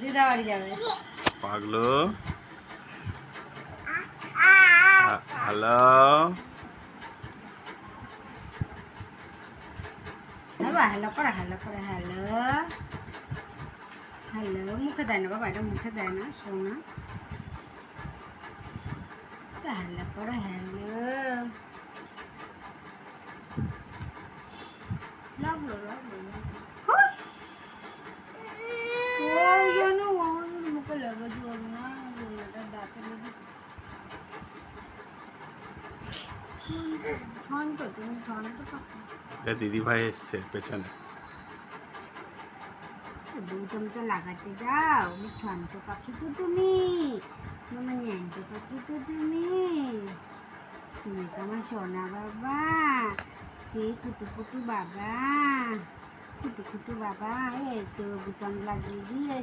দিদা বাড়ি যাবে। পাগলো। হ্যাঁ, হ্যালো বাবা হ্যালো করে হ্যালো করে হ্যালো। হ্যালো মুখে দেয় না বাবা এটা মুখে দেয় না শোনা হ্যালো করে হ্যালো। শান্ত তুমি শান্ত থাকো দিদি ভাই এসছে পেছনে তুমি তো লাগাতে যাও শান্ত পাখি তো তুমি তোমার ন্যান্ত পাখি তো তুমি তুমি তো আমার সোনা বাবা সেই কুটু বাবা কুটু বাবা এই তো বুতাম লাগিয়ে দিয়ে